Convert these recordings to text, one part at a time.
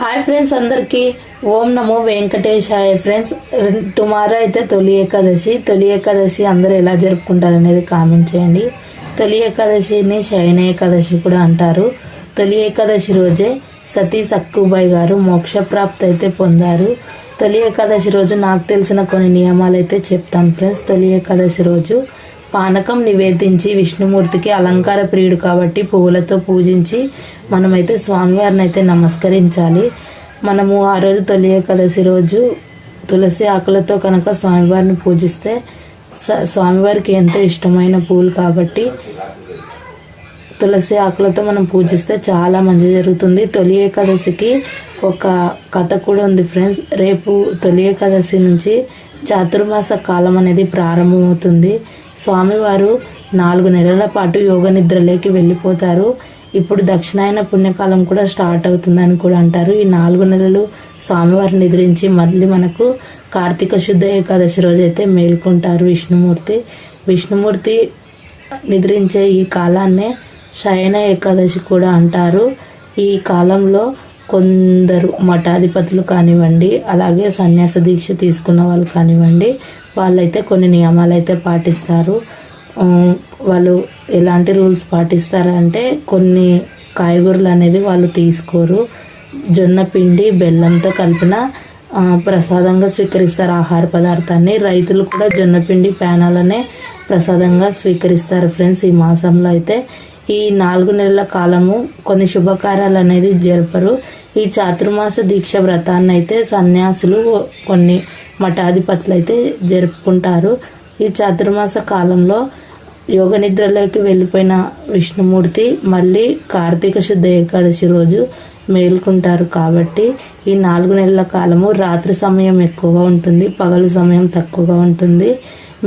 Hi friends అందరికీ ఓం నమో వెంకటేశాయ friends tomorrow అయితే తొలి ఏకాదశి. తొలి ఏకాదశి అందరూ ఎలా జరుపుకుంటారు అనేది కామెంట్ చేయండి. తొలి ఏకాదశిని శయన ఏకాదశి కూడా అంటారు. తొలి ఏకాదశి రోజే సతీ సక్కుబాయి గారు మోక్షప్రాప్తి అయితే పొందారు. తొలి ఏకాదశి రోజు నాకు తెలిసిన కొన్ని నియమాలు అయితే చెప్తాను ఫ్రెండ్స్ తొలి ఏకాదశి రోజు పానకం నివేదించి విష్ణుమూర్తికి అలంకార ప్రియుడు కాబట్టి పువ్వులతో పూజించి మనమైతే స్వామివారిని అయితే నమస్కరించాలి. మనము ఆ రోజు తొలి ఏకాదశి రోజు తులసి ఆకులతో కనుక స్వామివారిని పూజిస్తే స్వామివారికి ఎంతో ఇష్టమైన పూలు కాబట్టి తులసి ఆకులతో మనం పూజిస్తే చాలా మంచి జరుగుతుంది. తొలి ఏకాదశికి ఒక కథ కూడా ఉంది ఫ్రెండ్స్. రేపు తొలి ఏకాదశి నుంచి చాతుర్మాస కాలం అనేది ప్రారంభమవుతుంది. స్వామివారు నాలుగు నెలల పాటు యోగ నిద్రలోకి వెళ్ళిపోతారు. ఇప్పుడు దక్షిణాయన పుణ్యకాలం కూడా స్టార్ట్ అవుతుందని కూడా అంటారు. ఈ నాలుగు నెలలు స్వామివారిని నిద్రించి మళ్ళీ మనకు కార్తీక శుద్ధ ఏకాదశి రోజు అయితే మేల్కొంటారు విష్ణుమూర్తి. విష్ణుమూర్తి నిద్రించే ఈ కాలాన్నే శయన ఏకాదశి కూడా అంటారు. ఈ కాలంలో కొందరు మఠాధిపతులు కానివ్వండి అలాగే సన్యాస దీక్ష తీసుకున్న వాళ్ళు కానివ్వండి వాళ్ళైతే కొన్ని నియమాలు అయితే పాటిస్తారు వాళ్ళు ఎలాంటి రూల్స్ పాటిస్తారంటే కొన్ని కాయగూరలు అనేది వాళ్ళు తీసుకోరు. జొన్న పిండి బెల్లంతో కలిపిన ప్రసాదంగా స్వీకరిస్తారు ఆహార పదార్థాన్ని. రైతులు కూడా జొన్నపిండి ప్యానాలనే పేనాలనే ప్రసాదంగా స్వీకరిస్తారు ఫ్రెండ్స్ ఈ మాసంలో అయితే. ఈ నాలుగు నెలల కాలము కొన్ని శుభకార్యాలు అనేది జరపరు. ఈ చాతుర్మాస దీక్ష వ్రతాన్ని అయితే సన్యాసులు కొన్ని మఠాధిపతులు అయితే జరుపుకుంటారు. ఈ చాతుర్మాస కాలంలో యోగ నిద్రలోకి వెళ్ళిపోయిన విష్ణుమూర్తి మళ్ళీ కార్తీక శుద్ధ ఏకాదశి రోజు మేల్కుంటారు కాబట్టి ఈ నాలుగు నెలల కాలము రాత్రి సమయం ఎక్కువగా ఉంటుంది పగలు సమయం తక్కువగా ఉంటుంది.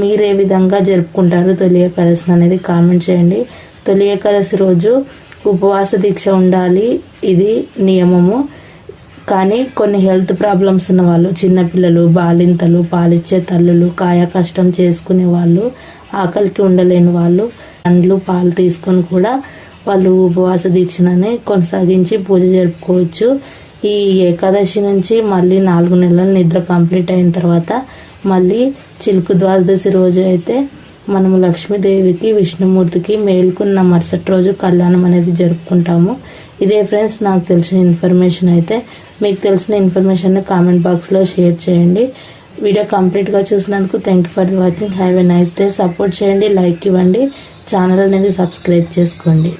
మీరు ఏ విధంగా జరుపుకుంటారు తొలి ఏకాదశి అనేది కామెంట్ చేయండి. తొలి ఏకాదశి రోజు ఉపవాస దీక్ష ఉండాలి ఇది నియమము. కానీ కొన్ని హెల్త్ ప్రాబ్లమ్స్ ఉన్న వాళ్ళు చిన్నపిల్లలు బాలింతలు పాలిచ్చే తల్లులు కాయ కష్టం చేసుకునే వాళ్ళు ఆకలికి ఉండలేని వాళ్ళు పండ్లు పాలు తీసుకొని కూడా వాళ్ళు ఉపవాస దీక్షనని కొనసాగించి పూజ జరుపుకోవచ్చు. ఈ ఏకాదశి నుంచి మళ్ళీ నాలుగు నెలల నిద్ర కంప్లీట్ అయిన తర్వాత మళ్ళీ చిలుకు ద్వాదశి రోజు అయితే మనము లక్ష్మీదేవికి విష్ణుమూర్తికి మేల్కొన్న మరుసటి రోజు కళ్యాణం అనేది జరుపుకుంటాము. ఇదే ఫ్రెండ్స్ నాకు తెలిసిన ఇన్ఫర్మేషన్ అయితే మీకు తెలిసిన ఇన్ఫర్మేషన్ కామెంట్ బాక్స్లో షేర్ చేయండి. వీడియో కంప్లీట్గా చూసినందుకు thank you for watching. Have a nice day. Support చేయండి లైక్ ఇవ్వండి. ఛానల్ అనేది సబ్స్క్రైబ్ చేసుకోండి.